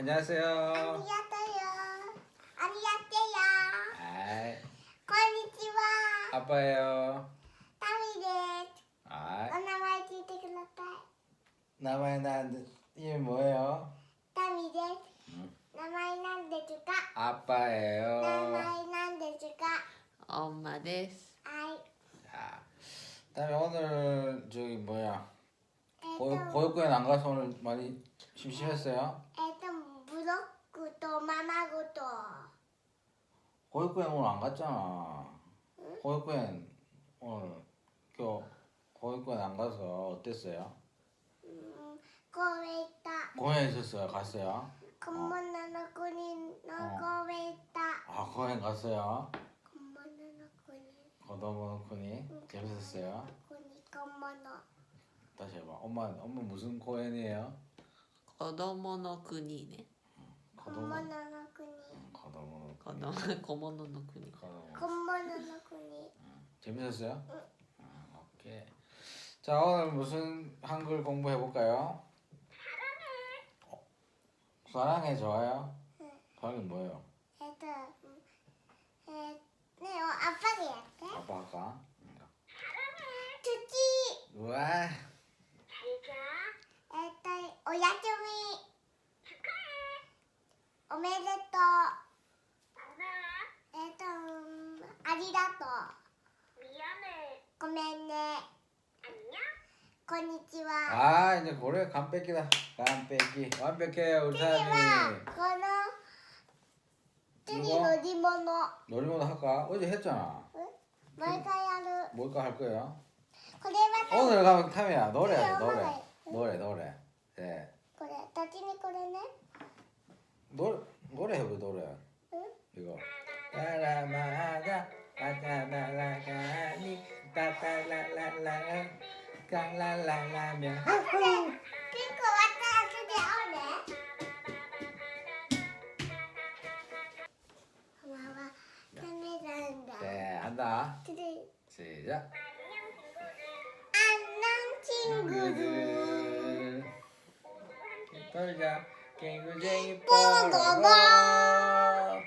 안녕하세요. 안녕하세요. 안녕하세요. 아이, 건니치와 아빠예요. 땀이네. 아. 나만의 나한테 이게 뭐예요? 땀이네. 음. 나만이 난 대줄까? 아빠예요. 나만이 난 대줄까? 엄마 데스. 아이. 자, 다음에 오늘 저기 뭐야 고, 고육교에 안 가서 오늘 많이 심심했어요. えっ、と、ブロックとままごと。 보육교회 오늘 안 갔잖아. 보육교회 오늘 교 보육교회 안 가서 어땠어요? うん、公園行った。 공연 있었어요. 갔어요? 小物の国の公園行った。 아 공연 갔어요. 小物の国。 거더머너쿠니 재밌었어요. 国小物。 다시 해봐. 엄마 엄마 무슨 공연이에요? 거더모 건반 건반 하나 군이 가다보는 가나 거만한 군이 가다보는 건반 하나 군이 재밌었어요? 음, 오케이 자 오늘 무슨 한글 공부해 볼까요? 어, 사랑해 좋아요 응. 사랑이 뭐예요? 애들 음, 애, 네, 어, 아빠가 얘기할게. 아빠가 おめでとう。えっと、うんありがとう。ごめんね。こんにちは。 아 이제 고래 간뺏기다. 간뺏기 완벽해요 우리 次は 사람이. この次 이거 乗り物。 놀이모드 할까? 어제 했잖아. もう一回やる。 뭘까 할 거예요? これは多分 오늘 가면 타미야 노래 그래, 노래 엄마가 노래 노래 네 これ、どっちにこれね。 노래 노래 해보 노래. 이거. 따라마가 따라라가니 따따라라라 강라라라며. 네, 네, 시작. 안녕 친구들. 친구들. 떨자. 개구쟁이 뽀로로. 뽀로로.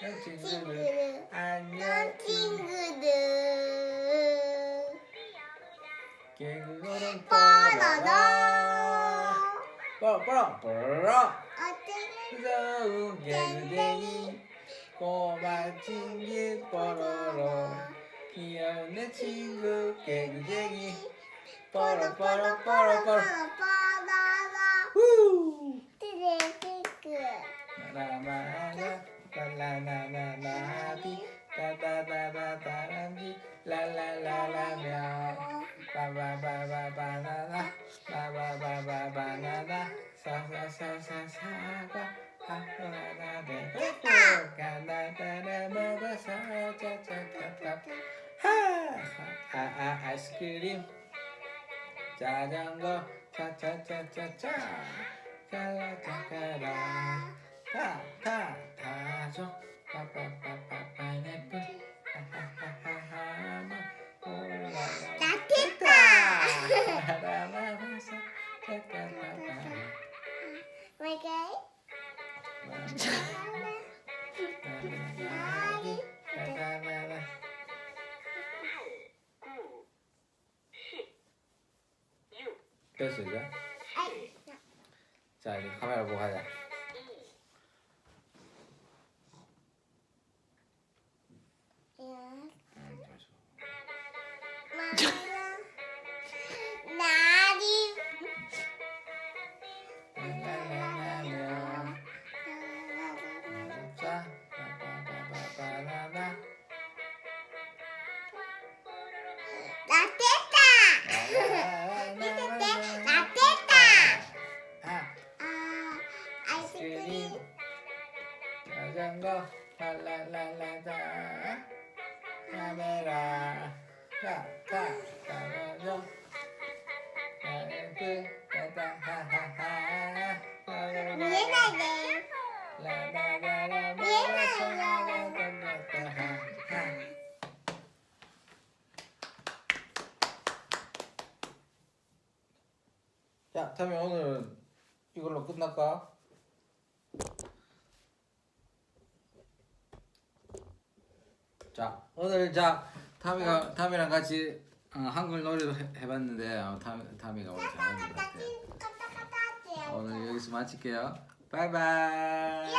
친구들. 안녕 친구들. 개구쟁이 뽀로로. 뽀로로. 뽀로로. 어때는 무서운 개구쟁이. 꼬마 친구 뽀로로. 귀여운 내 친구. 개구쟁이. 뽀로 뽀로 뽀로 뽀로 후 띠리 핑크. 라라마가 랄라라라라비 따다다다다란지 랄랄라라며 바바바바바나나 바바바바바나나 사사사사사가 하하나네 가나다라 먹어서 짜짜짜짜 하아 아이스크림. 자전거. 차차차차차. 갈라타가라 타타 타죠 빠빠빠빠 파인애플 하하하하하 됐어 이제? 자 이제 카메라 보고 가자 아 아. 자전거 랄랄랄라자 카메라 하하하 미안하네. 라라라라 자, 타미 오늘 이걸로 끝날까? 자 오늘 자 타미가 타미랑 같이 어, 한글 노래도 해, 해봤는데 어, 타미 타미가 오늘 잘하는 것 같아요. 오늘 여기서 마칠게요. 바이바이.